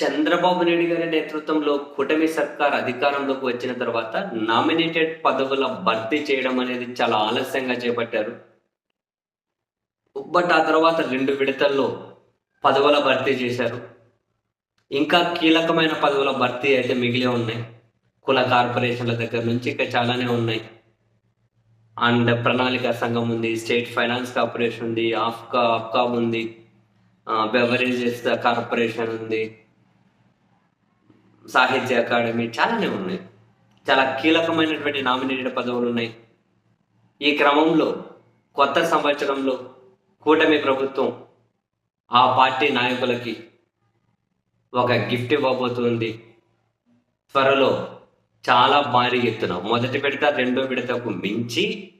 చంద్రబాబు నాయుడు గారి నేతృత్వంలో కూటమి సర్కార్ అధికారంలోకి వచ్చిన తర్వాత నామినేటెడ్ పదవుల భర్తీ చేయడం అనేది చాలా ఆలస్యంగా చేపట్టారు. బట్ ఆ తర్వాత రెండు విడతల్లో పదవుల భర్తీ చేశారు. ఇంకా కీలకమైన పదవుల భర్తీ అయితే మిగిలి ఉన్నాయి. కుల కార్పొరేషన్ల దగ్గర నుంచి ఇంకా చాలానే ఉన్నాయి. అండ్ ప్రణాళిక సంఘం ఉంది స్టేట్ ఫైనాన్స్ కార్పొరేషన్ ఉంది ఆఫ్కా ఆఫ్కామ్ ఉంది బెవరేజెస్ కార్పొరేషన్ ఉంది సాహిత్య అకాడమీ చాలానే ఉన్నాయి. చాలా కీలకమైనటువంటి నామినేటెడ్ పదవులు ఉన్నాయి. ఈ క్రమంలో కొత్త సంవత్సరంలో కూటమి ప్రభుత్వం ఆ పార్టీ నాయకులకి ఒక గిఫ్ట్ ఇవ్వబోతుంది. త్వరలో చాలా భారీ ఎత్తున మొదటి విడత రెండో విడతకు మించి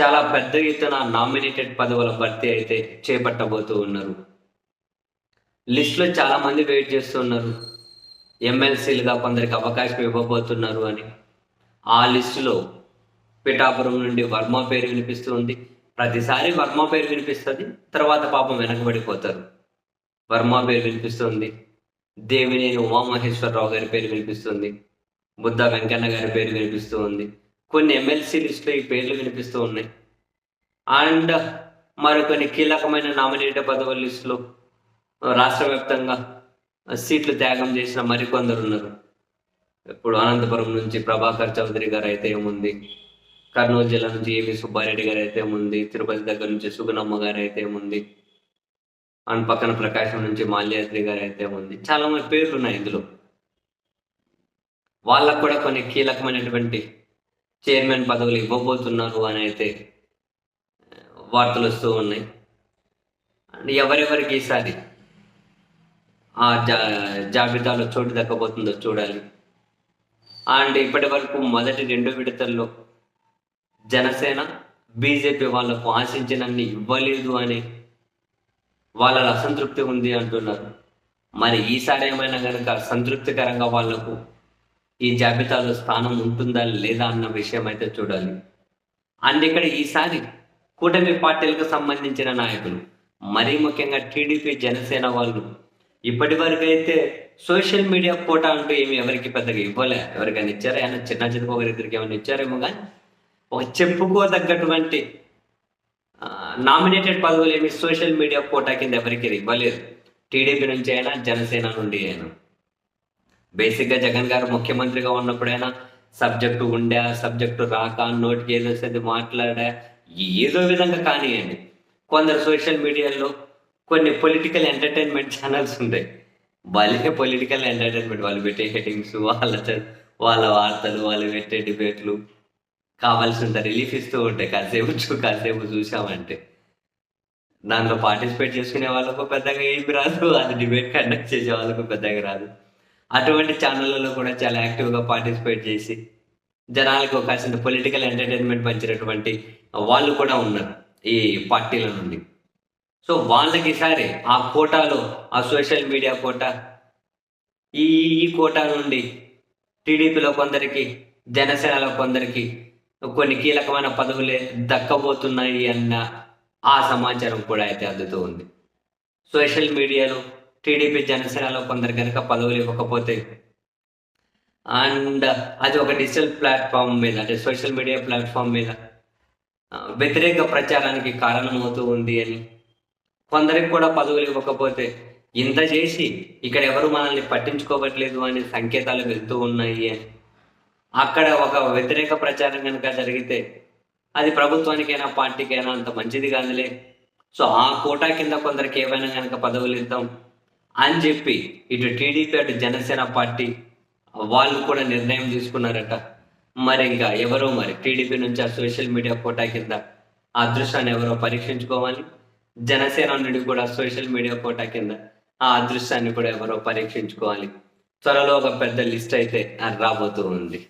చాలా పెద్ద ఎత్తున నామినేటెడ్ పదవుల భర్తీ అయితే చేపట్టబోతూ ఉన్నారు. లిస్టులో చాలామంది వెయిట్ చేస్తున్నారు ఎమ్మెల్సీలుగా కొందరికి అవకాశం ఇవ్వబోతున్నారు అని. ఆ లిస్టులో పిఠాపురం నుండి వర్మ పేరు వినిపిస్తుంది. ప్రతిసారి వర్మ పేరు వినిపిస్తుంది తర్వాత పాపం వెనకబడిపోతారు. వర్మ పేరు వినిపిస్తుంది. దేవినేని ఉమామహేశ్వరరావు గారి పేరు వినిపిస్తుంది. బుద్ధ వెంకన్న గారి పేరు వినిపిస్తూ ఉంది కొన్ని ఎమ్మెల్సీ లిస్టులో ఈ పేర్లు వినిపిస్తూ ఉన్నాయి. అండ్ మరికొన్ని కీలకమైన నామినేటెడ్ పదవుల లిస్టులో రాష్ట్ర వ్యాప్తంగా సీట్లు త్యాగం చేసిన మరికొందరు ఉన్నారు. ఇప్పుడు అనంతపురం నుంచి ప్రభాకర్ చౌదరి గారు అయితే ఏముంది? కర్నూలు జిల్లా నుంచి ఏవి సుబ్బారెడ్డి గారు అయితే ఏముంది? తిరుపతి దగ్గర నుంచి సుగుణమ్మ గారు అయితే ఏముంది? అండ్ పక్కన ప్రకాశం నుంచి మాల్యాద్రి గారు అయితే ఉంది చాలా మంది పేర్లు ఉన్నాయి ఇందులో. వాళ్ళకు కూడా కొన్ని కీలకమైనటువంటి చైర్మన్ పదవులు ఇవ్వబోతున్నారు అని అయితే వార్తలు వస్తూ ఉన్నాయి. అండ్ ఎవరెవరికి ఈసారి ఆ జా జాబితాలో చోటు దక్కబోతుందో చూడాలి. అండ్ ఇప్పటి వరకు మొదటి రెండు విడతల్లో జనసేన బీజేపీ వాళ్ళకు ఆశించినన్ని ఇవ్వలేదు అని వాళ్ళ అసంతృప్తి ఉంది అంటున్నారు. మరి ఈసారి ఏమైనా కనుక సంతృప్తికరంగా వాళ్ళకు ఈ జాబితాలో స్థానం ఉంటుందా లేదా అన్న విషయం అయితే చూడాలి. అండ్ ఇక్కడ ఈసారి కూటమి పార్టీలకు సంబంధించిన నాయకులు మరీ ముఖ్యంగా టీడీపీ జనసేన వాళ్ళు ఇప్పటి వరకు అయితే సోషల్ మీడియా కోటా అంటూ ఏమి ఎవరికి పెద్దగా ఇవ్వలే. ఎవరికైనా ఇచ్చారా? ఏమైనా చిన్న చిన్న ఒకరిద్దరికి ఏమైనా ఇచ్చారేమో కానీ ఒక చెప్పుకోదగ్గటువంటి నామినేటెడ్ పదవులు ఏమి సోషల్ మీడియా కోటా కింద ఎవరికి ఇవ్వలేదు. టీడీపీ నుంచి అయినా జనసేన నుండి అయినా. బేసిక్గా జగన్ గారు ముఖ్యమంత్రిగా ఉన్నప్పుడైనా సబ్జెక్టు ఉండే సబ్జెక్టు రాక నోటికి ఏదో వస్తుంది మాట్లాడా ఏదో విధంగా కానివ్వండి కొందరు సోషల్ మీడియాలో కొన్ని పొలిటికల్ ఎంటర్టైన్మెంట్ ఛానల్స్ ఉంటాయి. వాళ్ళే పొలిటికల్ ఎంటర్టైన్మెంట్ వాళ్ళు పెట్టే హెడ్డింగ్స్ వాళ్ళ వాళ్ళ వార్తలు వాళ్ళు పెట్టే డిబేట్లు కావాల్సినంత రిలీఫ్ ఇస్తూ ఉంటాయి. కాసేపు చూ కాసేపు చూసామంటే దాంట్లో పార్టిసిపేట్ చేసుకునే వాళ్ళకు పెద్దగా ఏమి రాదు. అది డిబేట్ కండక్ట్ చేసే వాళ్ళకు పెద్దగా రాదు. అటువంటి ఛానళ్ళలో కూడా చాలా యాక్టివ్గా పార్టిసిపేట్ చేసి జనాలకు కాసిన పొలిటికల్ ఎంటర్టైన్మెంట్ పంచినటువంటి వాళ్ళు కూడా ఉన్నారు ఈ పార్టీల నుండి. సో వాళ్ళకి ఈసారి ఆ కోటాలో ఆ సోషల్ మీడియా కోటా ఈ ఈ కోటా నుండి టీడీపీలో కొందరికి జనసేనలో కొందరికి కొన్ని కీలకమైన పదవులే దక్కబోతున్నాయి అన్న ఆ సమాచారం కూడా అయితే అందుతూ ఉంది. సోషల్ మీడియాలో టీడీపీ జనసేనలో కొందరు కనుక పదవులు ఇవ్వకపోతే అండ్ అది ఒక డిజిటల్ ప్లాట్ఫామ్ మీద అంటే సోషల్ మీడియా ప్లాట్ఫామ్ మీద వ్యతిరేక ప్రచారానికి కారణమవుతూ ఉంది అని కొందరికి కూడా పదవులు ఇవ్వకపోతే ఇంత చేసి ఇక్కడ ఎవరు మనల్ని పట్టించుకోవట్లేదు అనే సంకేతాలు వెళ్తూ ఉన్నాయి అని. అక్కడ ఒక వ్యతిరేక ప్రచారం కనుక జరిగితే అది ప్రభుత్వానికైనా పార్టీకైనా అంత మంచిది కాదులే. సో ఆ కోటా కింద కొందరికి ఏమైనా కనుక పదవులు ఇద్దాం అని చెప్పి ఇటు టీడీపీ అటు జనసేన పార్టీ వాళ్ళు కూడా నిర్ణయం తీసుకున్నారట. మరి ఇంకా ఎవరో మరి టీడీపీ నుంచి ఆ సోషల్ మీడియా కోటా కింద ఆ అదృష్టాన్ని ఎవరో పరీక్షించుకోవాలి. జనసేన నుండి కూడా సోషల్ మీడియా కోటా కింద ఆ అదృశ్యాన్ని కూడా ఎవరో పరీక్షించుకోవాలి. త్వరలో ఒక పెద్ద లిస్ట్ అయితే రాబోతూ ఉంది.